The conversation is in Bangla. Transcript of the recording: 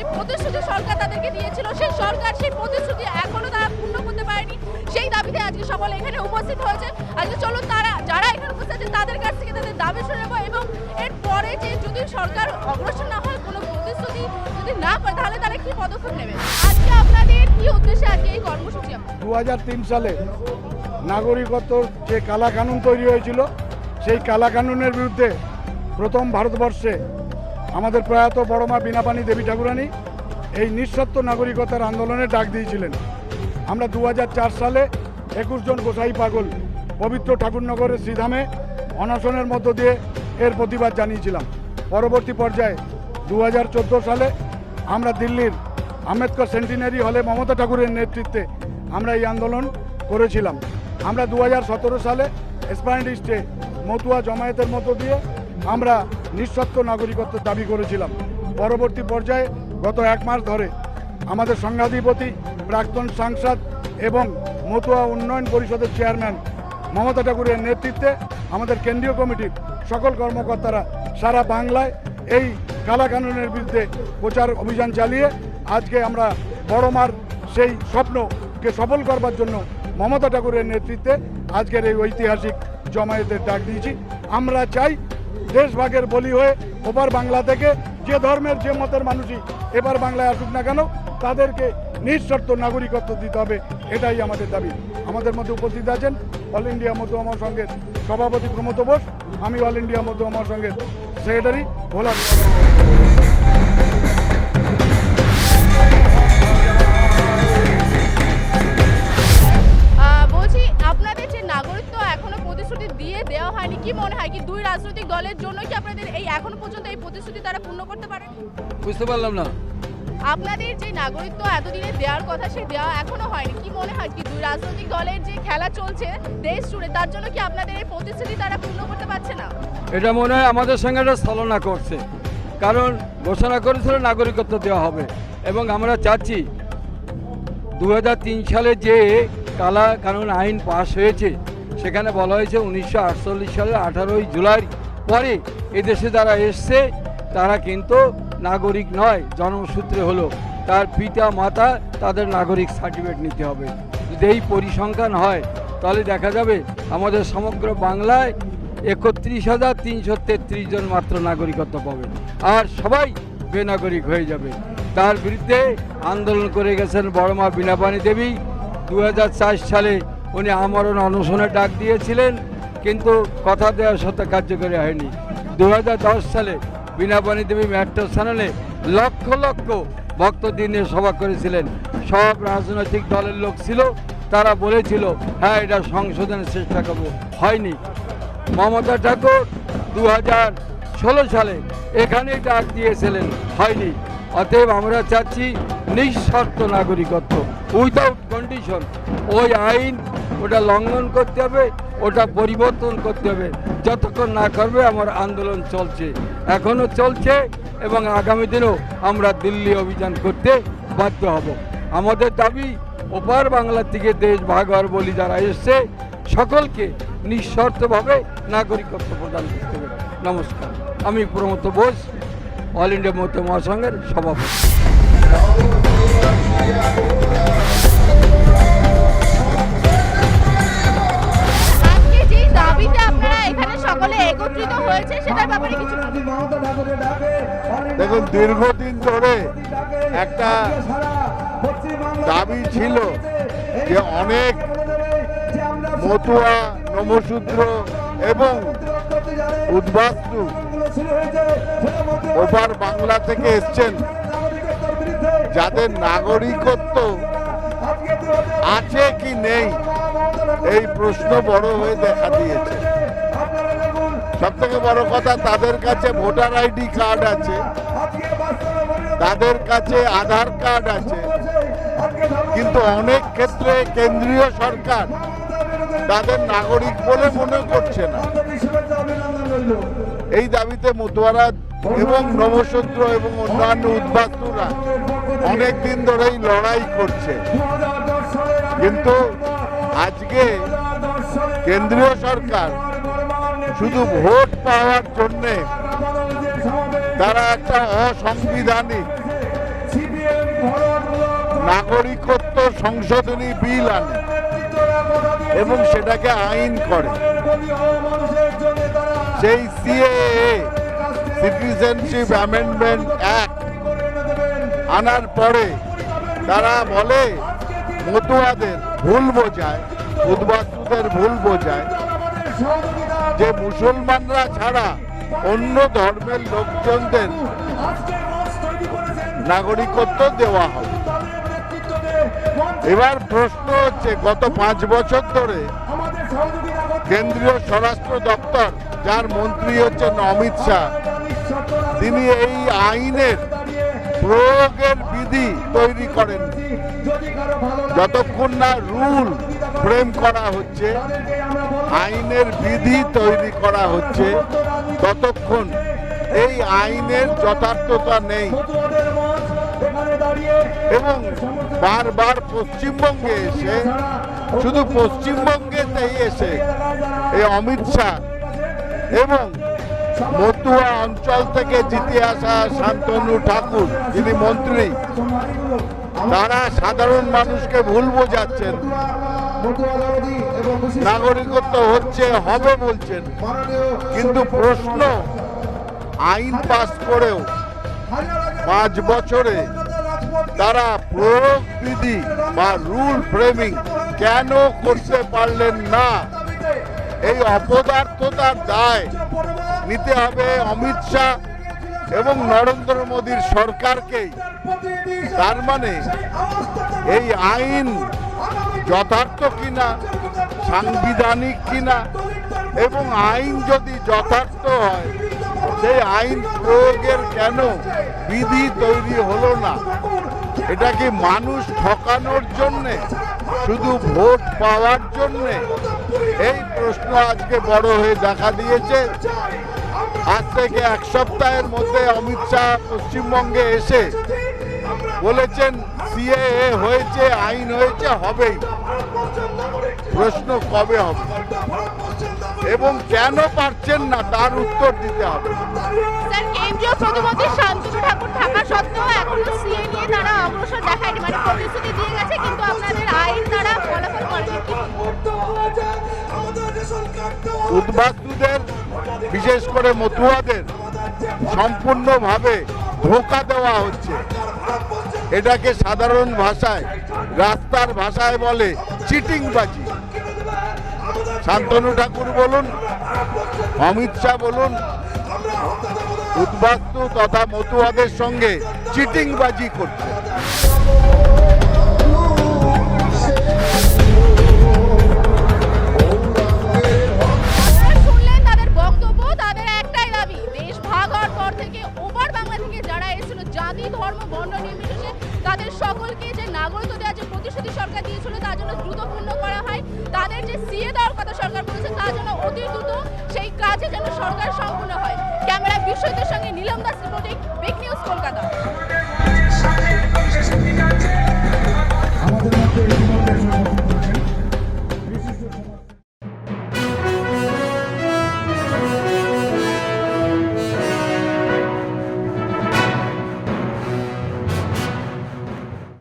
যে প্রতিশ্রুতি সরকার তাদেরকে দিয়েছিল, সেই সরকার সেই প্রতিশ্রুতি এখনও তারা পূর্ণ করতে পারেনি। সেই দাবিতে আজকে সকলে এখানে উপস্থিত হয়েছে। আজকে চলুন তারা, যারা এখানে উপস্থিত আছে, তাদের কাছ থেকে তাদের দাবি শুনে নেব এবং এরপরে যে যদি সরকার অগ্রসর না হয়, কোনো প্রতিশ্রুতি যদি না করে, তাহলে তারা কি পদক্ষেপ নেবে? আজকে আপনাদের কি উদ্দেশ্যে আজকে এই কর্মসূচি? দু সালে নাগরিকত্ব যে কালা কানুন তৈরি হয়েছিল, সেই কালা কানুনের বিরুদ্ধে প্রথম ভারতবর্ষে আমাদের প্রয়াত বড়মা বিনাপানি দেবী ঠাকুরানী এই নিঃস্বার্থ নাগরিকতার আন্দোলনে ডাক দিয়েছিলেন। আমরা দু হাজার চার সালে একুশ জন গোসাই পাগল পবিত্র ঠাকুরনগরের শ্রীধামে অনশনের মধ্য দিয়ে এর প্রতিবাদ জানিয়েছিলাম। পরবর্তী পর্যায়ে দু হাজার চোদ্দ সালে আমরা দিল্লির আম্বেদকর সেন্টিনারি হলে মমতা ঠাকুরের নেতৃত্বে আমরা এই আন্দোলন করেছিলাম। আমরা দু হাজার সতেরো সালে এসপ্লানেডিস্টে মতুয়া জমায়েতের মধ্য দিয়ে আমরা নিঃস্বার্থ নাগরিকত্ব দাবি করেছিলাম। পরবর্তী পর্যায়ে গত এক মাস ধরে আমাদের সংঘাধিপতি প্রাক্তন সাংসদ এবং মতুয়া উন্নয়ন পরিষদের চেয়ারম্যান মমতা ঠাকুরের নেতৃত্বে আমাদের কেন্দ্রীয় কমিটির সকল কর্মকর্তারা সারা বাংলায় এই কালা কানুনের বিরুদ্ধে প্রচার অভিযান চালিয়ে আজকে আমরা বড়মার সেই স্বপ্নকে সফল করবার জন্য মমতা ঠাকুরের নেতৃত্বে আজকের এই ঐতিহাসিক জমায়েতের ডাক দিয়েছি। আমরা চাই দেশভাগের বলি হয়ে ওপার বাংলা থেকে যে ধর্মের, যে মতের মানুষই এবার বাংলায় আসুক না কেন, তাদেরকে নিঃশর্ত নাগরিকত্ব দিতে হবে, এটাই আমাদের দাবি। আমাদের মধ্যে উপস্থিত আছেন অল ইন্ডিয়া মতো আমার সঙ্গে সভাপতি প্রমোদ বোস, আমি অল ইন্ডিয়া মতো আমার সঙ্গে সেক্রেটারি ভোলা। বুঝতে পারলাম না। আপনাদের যে নাগরিকত্ব এতদিনে দেওয়ার কথা সে দেওয়া এখনও হয়নি। কি মনে হয় কি দুই রাজনৈতিক দলের যে খেলা চলছে দেশ জুড়ে তার জন্য কি আপনাদের এই প্রতিশ্রুতি তারা পূর্ণ করতে পারছে না? এটা মনে হয় আমাদের সঙ্গে এটা ছলনা করছে। কারণ ঘোষণা করেছিল নাগরিকত্ব দেওয়া হবে। এবং আমরা চাচ্ছি দু হাজার তিন সালে যে কালা কানুন আইন পাশ হয়েছে সেখানে বলা হয়েছে উনিশশো আটচল্লিশ সালের আঠারোই জুলাই পরে এদেশে যারা এসছে তারা কিন্তু নাগরিক নয়, জন্মসূত্রে হলো। তার পিতা, মাতা তাদের নাগরিক সার্টিফিকেট নিতে হবে। যদি এই পরিসংখ্যান হয়, তাহলে দেখা যাবে আমাদের সমগ্র বাংলায় একত্রিশ হাজার তিনশো তেত্রিশ জন মাত্র নাগরিকত্ব পাবে। আর সবাই বেনাগরিক হয়ে যাবে। তার বিরুদ্ধে আন্দোলন করে গেছেন বড়মা বীণাপাণি দেবী। দু সালে উনি আমরণ অনশনের ডাক দিয়েছিলেন, কিন্তু কথা দেওয়ার সাথে কার্যকরী হয়নি। দু হাজার দশ সালে বীণাপাণি দেবী মেট্রো চ্যানেলে লক্ষ লক্ষ ভক্ত দিনে সভা করেছিলেন। সব রাজনৈতিক দলের লোক ছিল, তারা বলেছিল হ্যাঁ এটা সংশোধনের চেষ্টা করব। হয়নি। মমতা ঠাকুর দু সালে এখানেই ডাক দিয়েছিলেন, হয়নি। অতএব আমরা চাচ্ছি নিঃশর্ত নাগরিকত্ব উইদাউট কন্ডিশন ওই আইন ওটা লঙ্ঘন করতে হবে, ওটা পরিবর্তন করতে হবে। যতক্ষণ না করবে, আমার আন্দোলন চলছে। এখনও চলছে এবং আগামী দিনেও আমরা দিল্লি অভিযান করতে বাধ্য হব। আমাদের দাবি, ওপার বাংলা থেকে দেশ ভাগ হওয়ার বলি যারা এসছে, সকলকে নিঃশর্তভাবে নাগরিকত্ব প্রদান করতে হবে। নমস্কার। আমি প্রমোদ বোস, অল ইন্ডিয়া মত মহাসংঘের সভাপতি। দীর্ঘদিন ধরে একটা দাবি ছিল যে অনেক মতুয়া নমশূদ্র এবং উদ্বাস্তু ওপার বাংলা থেকে এসছেন যাদের নাগরিকত্ব আছে কি নেই, এই প্রশ্ন বড় হয়ে দেখা দিয়েছে। সব থেকে বড় কথা, তাদের কাছে ভোটার আইডি কার্ড আছে। তাদের কাছে আধার কার্ড আছে। কিন্তু অনেক ক্ষেত্রে কেন্দ্রীয় সরকার তাদের নাগরিক বলে মনে করছে না। এই দাবিতে মতুয়ারা এবং নবশূদ্র এবং অন্যান্য উদ্বাস্তুরা অনেক দিন ধরেই লড়াই করছে। কিন্তু আজকে কেন্দ্রীয় সরকার শুধু ভোট পাওয়ার জন্যে তারা একটা অসাংবিধানিক নাগরিকত্ব সংশোধনী বিল আনে এবং সেটাকে আইন করে। সেই সিএএ সিটিজেনশিপ অ্যামেন্ডমেন্ট অ্যাক্ট আনার পরে তারা বলে মতুয়াদের ভুল বোঝায় উদ্বাস্তুদের ভুল বোঝায় যে মুসলমানরা ছাড়া অন্য ধর্মের লোকজনদের নাগরিকত্ব দেওয়া হবে এবার প্রশ্ন হচ্ছে, গত পাঁচ বছর ধরে কেন্দ্রীয় স্বরাষ্ট্র দপ্তর, যার মন্ত্রী হচ্ছেন অমিত শাহ, তিনি এই আইনের প্রয়োগের বিধি তৈরি করেন। যতক্ষণ না রুল ফ্রেম করা হচ্ছে, আইনের বিধি তৈরি করা হচ্ছে ততক্ষণ এই আইনের যথার্থতা নেই এবং বারবার পশ্চিমবঙ্গে এসে, শুধু পশ্চিমবঙ্গেতেই এসে এই অমিত শাহ এবং মতুয়া অঞ্চল থেকে জিতে আসা শান্তনু ঠাকুর, যিনি মন্ত্রী, তারা সাধারণ মানুষকে ভুল বোঝাচ্ছেন। নাগরিকত্ব হচ্ছে হবে বলছেন। কিন্তু প্রশ্ন আইন পাস করেও পাঁচ বছরে তারা প্রয়োগ বিধি বা রুল ফ্রেমিং কেন করতে পারলেন না? এই অপদার্থতার দায় নিতে হবে অমিত শাহ এবং নরেন্দ্র মোদীর সরকারকেই। তার মানে এই আইন যথার্থ কিনা, সাংবিধানিক কিনা, এবং আইন যদি যথার্থ হয়, সেই আইন প্রয়োগের কেন বিধি তৈরি হলো না? এটা কি মানুষ ঠকানোর জন্যে, শুধু ভোট পাওয়ার জন্যে? এই প্রশ্ন আজকে বড় হয়ে দেখা দিয়েছে। আজ থেকে এক সপ্তাহের মধ্যে অমিত শাহ পশ্চিমবঙ্গে এসে বলেছেন সিএএ হয়েছে আইন হয়েছে হবেই। প্রশ্ন কবে হবে? এবং কেন পারছেন না? তার উত্তর দিতে হবে। স্যার কেন্দ্রীয় প্রতিমন্ত্রী শান্তনু ঠাকুর থাকা সত্ত্বেও এখনও সিএ নিয়ে তারা অগ্রসর দেখায়নি। মানে প্রতিশ্রুতি দিয়ে গেছে কিন্তু আপনাদের আইন তারা ফলাফল করেনি। উদ্বাস্তুদের বিশেষ করে মতুয়াদের সম্পূর্ণভাবে ধোকা দেওয়া হচ্ছে। এটাকে সাধারণ ভাষায়, রাস্তার ভাষায় বলে চিটিংবাজি। শান্তনু ঠাকুর বলুন, অমিত শাহ বলুন, উদ্বাস্তু তথা মতুয়াদের সঙ্গে চিটিংবাজি করছে। ধর্ম, বর্ণ নির্বিশেষে তাদের সকলকে যে নাগরিকত্ব দেওয়ার যে প্রতিশ্রুতি সরকার দিয়েছিল, তার জন্য দ্রুত পূর্ণ করা হয়। তাদের যে সিএ দেওয়ার কথা সরকার বলেছে, তার জন্য অতি দ্রুত সেই কাজে যেন সরকার সম্পূর্ণ হয়। ক্যামেরা বিশ্বজিতের সঙ্গে Nilam Das reporting big news Kolkata.